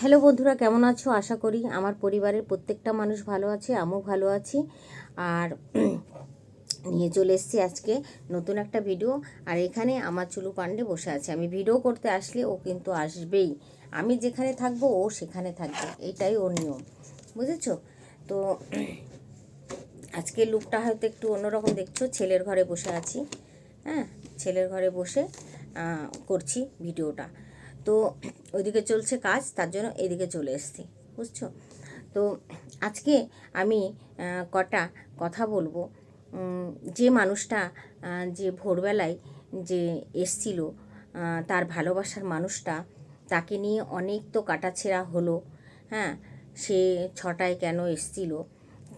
Hello বন্ধুরা, কেমন আছো? আশা করি আমার পরিবারের প্রত্যেকটা মানুষ ভালো আছে, আমিও ভালো আছি। আর নিয়ে চলে এসেছি আজকে নতুন একটা ভিডিও। আর এখানে আমার চুলু পান্ডে বসে আছে। আমি ভিডিও করতে আসলে ও কিন্তু আসবেই। আমি যেখানে থাকব, ও সেখানে থাকবে। এটাই ওর নিয়ম। বুঝেছ? তো আজকে লুকটা হয়তো একটু অন্যরকম দেখছ। ছেলের ঘরে বসে আছি। হ্যাঁ ছেলের ঘরে বসে করছি ভিডিওটা। তো ওইদিকে চলছে কাজ, তার জন্য এদিকে চলে এসেছি, বুঝছ? তো আজকে আমি কটা কথা বলব। যে মানুষটা যে ভোরবেলায় যে এসছিল তার ভালোবাসার মানুষটা, তাকে নিয়ে অনেক তো কাটাছেঁড়া হলো হ্যাঁ? সে ছটায় কেন এসছিল?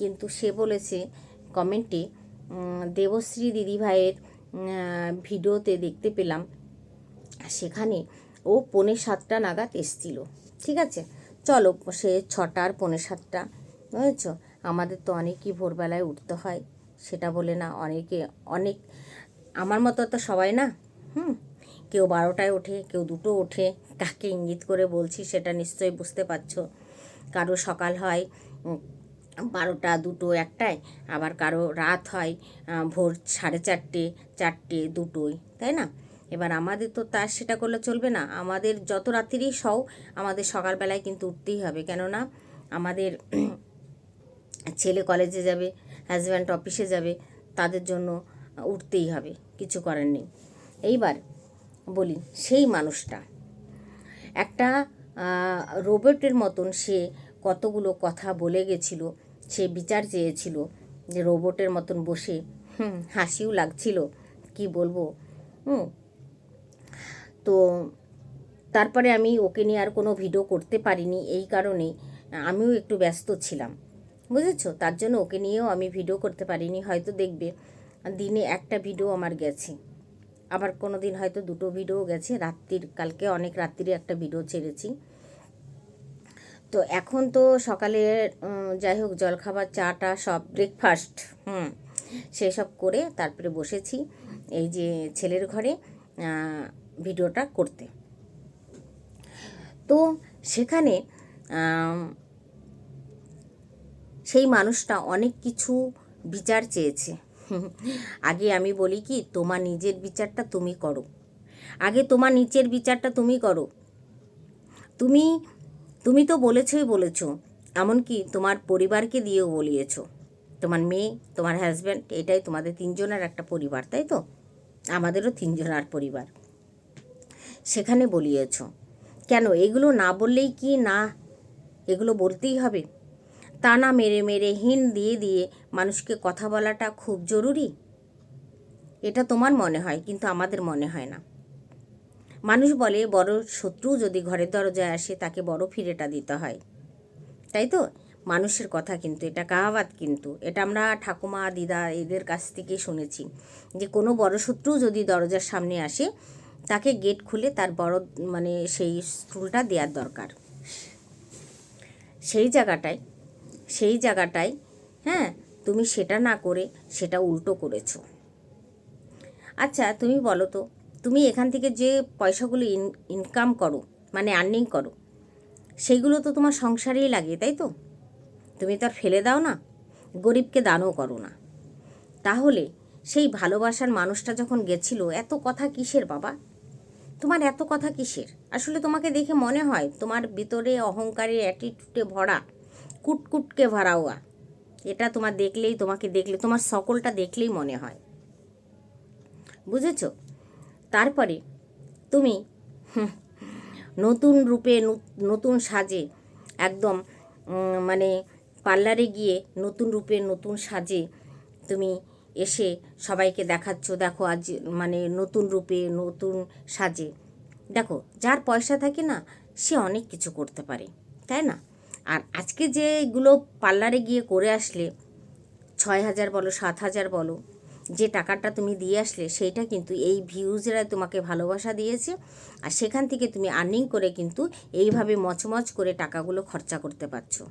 কিন্তু সে বলেছে কমেন্টে দেবশ্রী দিদিভাইয়ের ভিডিওতে দেখতে পেলাম, সেখানে ও পৌনে সাতটা নাগাদ এসছিল। ঠিক আছে? চলো, সে ছটার পৌনে সাতটা। বুঝেছ? আমাদের তো অনেকই ভোরবেলায় উঠতে হয়। সেটা বলে না, অনেকে, অনেক, আমার মতো তো সবাই না। হুম? কেউ বারোটায় ওঠে, কেউ দুটো ওঠে। কাকে ইঙ্গিত করে বলছি সেটা নিশ্চয়ই বুঝতে পারছ। কারও সকাল হয় বারোটা, দুটো, একটায়। আবার কারও রাত হয় ভোর সাড়ে চারটে চারটে দুটোই তাই না? এবার আমাদের তো তার সেটা করলে চলবে না। আমাদের যত রাত্রিরই সও আমাদের সকালবেলায় কিন্তু উঠতেই হবে। কেননা আমাদের ছেলে কলেজে যাবে হাজব্যান্ড অফিসে যাবে, তাদের জন্য উঠতেই হবে। কিছু করার নেই। এইবার বলি, সেই মানুষটা একটা রোবটের মতন সে কতগুলো কথা বলে গেছিল, সে বিচার চেয়েছিল যে রোবটের মতন বসে, হুম, হাসিও লাগছিল। কি বলব? হুম তো তারপরে আমি ওকে নিয়ে আর কোনো ভিডিও করতে পারিনি এই কারণে আমিও একটু ব্যস্ত ছিলাম। বুঝেছ? তার জন্য ওকে নিয়েও আমি ভিডিও করতে পারিনি। হয়তো দেখবে, দিনে একটা ভিডিও আমার গেছে। আবার কোনো দিন হয়তো দুটো ভিডিও গেছে। রাত্রির, কালকে অনেক রাত্রিরে একটা ভিডিও ছেড়েছি। তো এখন তো সকালে যাই হোক, জলখাবার, চাটা, সব ব্রেকফাস্ট হুম, সেসব করে তারপরে বসেছি। এই যে ছেলের ঘরে ভিডিওটা করতে। তো সেখানে সেই মানুষটা অনেক কিছু বিচার চেয়েছে। আগে আমি বলি কি, তোমার নিজের বিচারটা তুমি করো। আগে তোমার নিচের বিচারটা তুমি করো। তুমি তুমি তো বলেছই বলেছ, এমনকি তোমার পরিবারকে দিয়েও বলিয়েছো। তোমার মেয়ে, তোমার হাজব্যান্ড এটাই তোমাদের তিনজনের একটা পরিবার, তাই তো? আমাদেরও তিনজনের পরিবার। সেখানে বলিয়েছ। কেন? এগুলো না বললেই কি না? এগুলো বলতেই হবে। তা না মেরে মেরে হিন দিয়ে দিয়ে মানুষকে কথা বলাটা খুব জরুরি। এটা তোমার মনে হয়, কিন্তু আমাদের মনে হয় না। মানুষ বলে, বড় শত্রু যদি ঘরের দরজায় আসে, তাকে বড় ফিরেটা দিতে হয়। তাই তো? মানুষের কথা কিন্তু, এটা কাহাবাত কিন্তু। এটা আমরা ঠাকুমা, দিদা এদের কাছ থেকে শুনেছি যে, কোনো বড় শত্রু যদি দরজার সামনে আসে তাকে গেট খুলে তার বড় মানে সেই স্টুলটা দেওয়ার দরকার। সেই জায়গাটায় সেই জায়গাটায় হ্যাঁ তুমি সেটা না করে সেটা উল্টো করেছ। আচ্ছা তুমি বলো তো, তুমি এখান থেকে যে পয়সাগুলো ইন ইনকাম করো মানে আর্নিং করো সেইগুলো তো তোমার সংসারেই লাগে, তাই তো? তুমি তো আর ফেলে দাও না, গরিবকে দানও করো না। তাহলে সেই ভালোবাসার মানুষটা যখন গেছিল, এত কথা কিসের বাবা? তোমার এত কথা কিসের? আসলে তোমাকে দেখে মনে হয় তোমার ভিতরে অহংকারের অ্যাটিটিউডে ভরা, কুটকুটকে ভরাওয়া এটা তোমার দেখলেই, তোমাকে দেখলে, তোমার সকলটা দেখলেই মনে হয়। বুঝেছ? তারপরে তুমি নতুন রূপে নতুন সাজে, একদম মানে পার্লারে গিয়ে নতুন রূপে, নতুন সাজে তুমি এসে সবাইকে দেখাচ্ছ, দেখো আজ মানে নতুন রূপে, নতুন সাজে। দেখো, যার পয়সা থাকে না, সে অনেক কিছু করতে পারে, তাই না? আর আজকে যেগুলো পার্লারে গিয়ে করে আসলে, ছয় হাজার বলো, সাত হাজার বলো, যে টাকাটা তুমি দিয়ে আসলে, সেইটা কিন্তু এই ভিউজরা তোমাকে ভালোবাসা দিয়েছে। আর সেখান থেকে তুমি আর্নিং করে কিন্তু এইভাবে মচমচ করে টাকাগুলো খরচা করতে পারছ,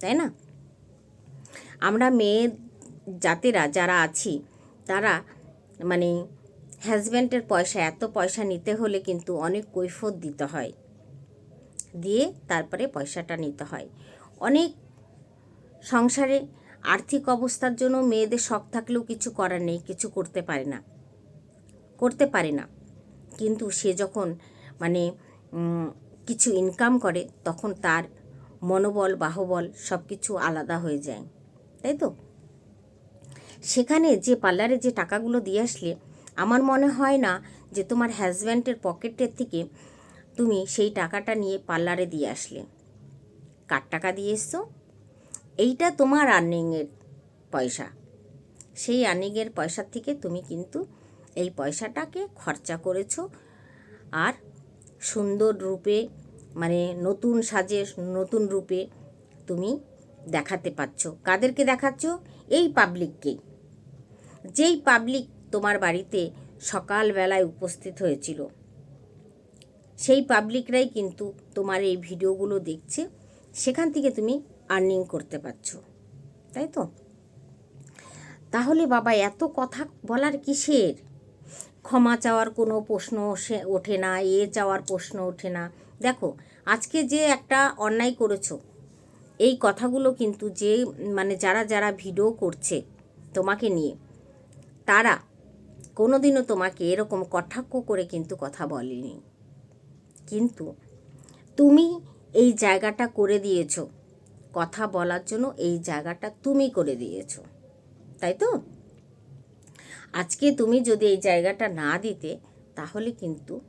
তাই না? আমরা মেয়ে জাতেরা যারা আছি, তারা মানে হাজব্যান্ডের পয়সা, এত পয়সা নিতে হলে কিন্তু অনেক কৈফত দিতে হয়। দিয়ে তারপরে পয়সাটা নিতে হয়। অনেক সংসারে আর্থিক অবস্থার জন্য মেয়েদের শখ থাকলেও কিছু করার নেই, কিছু করতে পারে না। করতে পারে না। কিন্তু সে যখন মানে কিছু ইনকাম করে, তখন তার মনোবল, বাহুবল সব কিছু আলাদা হয়ে যায়। তাই তো? সেখানে যে পার্লারে যে টাকাগুলো দিয়ে আসলে, আমার মনে হয় না যে তোমার হাজব্যান্ডের পকেটের থেকে তুমি সেই টাকাটা নিয়ে পার্লারে দিয়ে আসলে। কার টাকা দিয়ে এসছো? এইটা তোমার আর্নিংয়ের পয়সা। সেই আর্নিংয়ের পয়সা থেকে তুমি কিন্তু এই পয়সাটাকে খরচা করেছ। আর সুন্দর রূপে মানে নতুন সাজে, নতুন রূপে তুমি দেখাতে পারছ। কাদেরকে দেখাচ্ছ? এই পাবলিককেই যেই পাবলিক তোমার বাড়িতে সকালবেলায় উপস্থিত হয়েছিল, সেই পাবলিকরাই কিন্তু তোমার এই ভিডিওগুলো দেখছে, সেখান থেকে তুমি আর্নিং করতে পারছ, তাই তো? তাহলে বাবা, এত কথা বলার কিসের? ক্ষমা চাওয়ার কোনো প্রশ্ন ওঠে না, এ চাওয়ার প্রশ্ন ওঠে না। দেখো, আজকে যে একটা অন্যায় করেছ, এই কথাগুলো কিন্তু যে মানে যারা যারা ভিডিও করছে তোমাকে নিয়ে তারা কোনোদিনও তোমাকে এরকম কটাক্ষ করে কিন্তু কথা বলেনি। কিন্তু তুমি এই জায়গাটা করে দিয়েছ। কথা বলার জন্য এই জায়গাটা তুমি করে দিয়েছ। তাই তো? আজকে তুমি যদি এই জায়গাটা না দিতে, তাহলে কিন্তু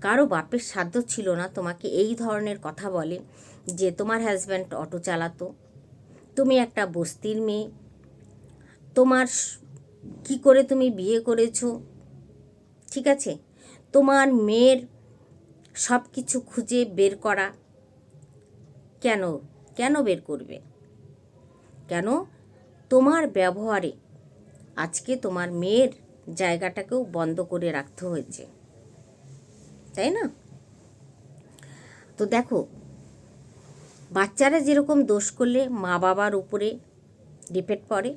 কারও বাপের সাধ্য ছিল না তোমাকে এই ধরনের কথা বলে যে তোমার হাজব্যান্ড অটো চালাতো। তুমি একটা বস্তির মেয়ে। তোমার কি করে তুমি বিয়ে করেছ? ঠিক আছে? তোমার মেয়ের সব কিছু খুঁজে বের করা কেন? কেন বের করবে? কেন? তোমার ব্যবহারে আজকে তোমার মেয়ের জায়গাটাকেও বন্ধ করে রাখতে হয়েছে। তাই না? তো দেখো, বাচ্চারা যেরকম দোষ করলে মা বাবার উপরে ডিপেন্ড পড়ে,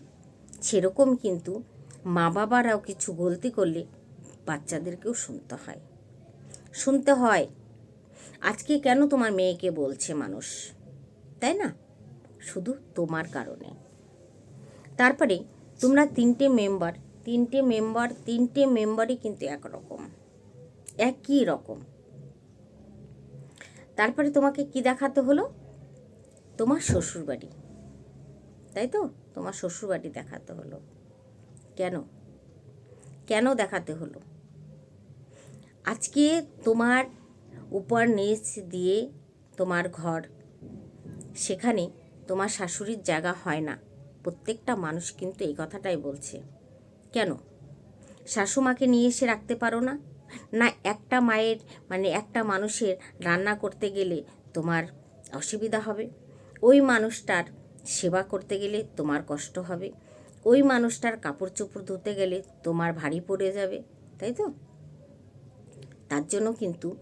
সেরকম কিন্তু মা বাবারাও কিছু গলতি করলে বাচ্চাদেরকেও শুনতে হয়। শুনতে হয়, আজকে কেন তোমার মেয়েকে বলছে মানুষ? তাই না? শুধু তোমার কারণে। তারপরে তোমরা তিনটে মেম্বার তিনটে মেম্বার, তিনটে মেম্বারই কিন্তু একরকম, একই রকম। তারপরে তোমাকে কি দেখাতে হলো? তোমার শ্বশুরবাড়ি। তাই তো? তোমার শ্বশুরবাড়ি দেখাতে হলো। কেন? কেন দেখাতে হলো? আজকে তোমার উপর নিচ দিয়ে তোমার ঘর, সেখানে তোমার শাশুড়ির জায়গা হয় না। প্রত্যেকটা মানুষ কিন্তু এই কথাটাই বলছে। কেন? শাশুমাকে নিয়ে এসে রাখতে পারো না? না একটা মায়ের মানে একটা মানুষের রান্না করতে গেলে তোমার অসুবিধা হবে? ওই মানুষটার সেবা করতে গেলে তোমার কষ্ট হবে? ওই মানুষটার কাপড় চোপড় ধুতে গেলে তোমার ভারী পড়ে যাবে, তাই তো? তার জন্য কিন্তু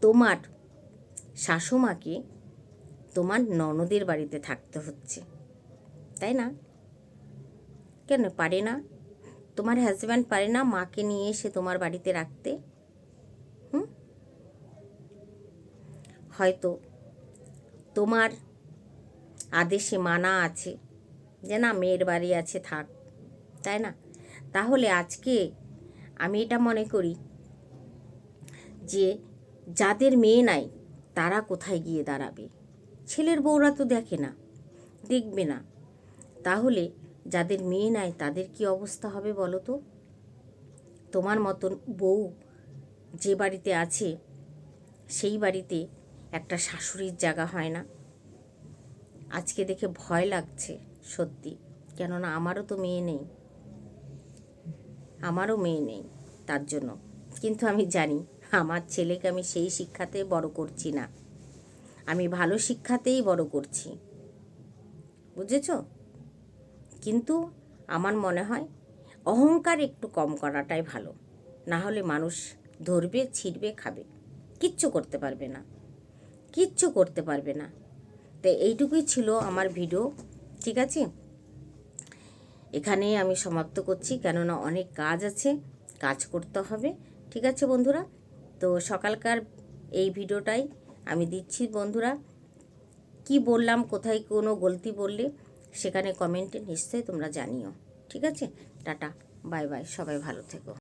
তোমার শাশুমাকে তোমার ননদের বাড়িতে থাকতে হচ্ছে, তাই না? কেন পারে না? তোমার হাজব্যান্ড পারে না মাকে নিয়ে এসে তোমার বাড়িতে রাখতে? হুম? হয়তো তোমার আদেশে মানা আছে যে না, মেয়ের বাড়ি আছে, থাক। তাই না? তাহলে আজকে আমি এটা মনে করি যে, যাদের মেয়ে নাই, তারা কোথায় গিয়ে দাঁড়াবে? ছেলের বউরা তো দেখে না, দেখবে না। তাহলে যাদের মেয়ে নাই, তাদের কি অবস্থা হবে বলো তো? তোমার মতন বউ যে বাড়িতে আছে, সেই বাড়িতে একটা শাশুড়ির জায়গা হয় না? আজকে দেখে ভয় লাগছে। সত্যি। কেননা আমারও তো মেয়ে নেই। আমারও মেয়ে নেই তার জন্য। কিন্তু আমি জানি, আমার ছেলেকে আমি সেই শিক্ষাতে বড় করছি না। আমি ভালো শিক্ষাতেই বড় করছি। বুঝেছ? কিন্তু আমার মনে হয়, অহংকার একটু কম করাটাই ভালো। না হলে মানুষ ধরবে, ছিঁড়বে, খাবে। কিচ্ছু করতে পারবে না। কিচ্ছু করতে পারবে না। তো এইটুকুই ছিল আমার ভিডিও। ঠিক আছে? এখানেই আমি সমাপ্ত করছি, কেননা অনেক কাজ আছে, কাজ করতে হবে, ঠিক আছে বন্ধুরা? তো সকালকার এই ভিডিওটাই আমি দিচ্ছি বন্ধুরা। কি বললাম, কোথায় কোনো গলতি বললে সেখানে কমেন্টে নিশ্চয়ই তোমরা জানিও, ঠিক আছে? টাটা, বাই বাই, সবাই ভালো থেকো।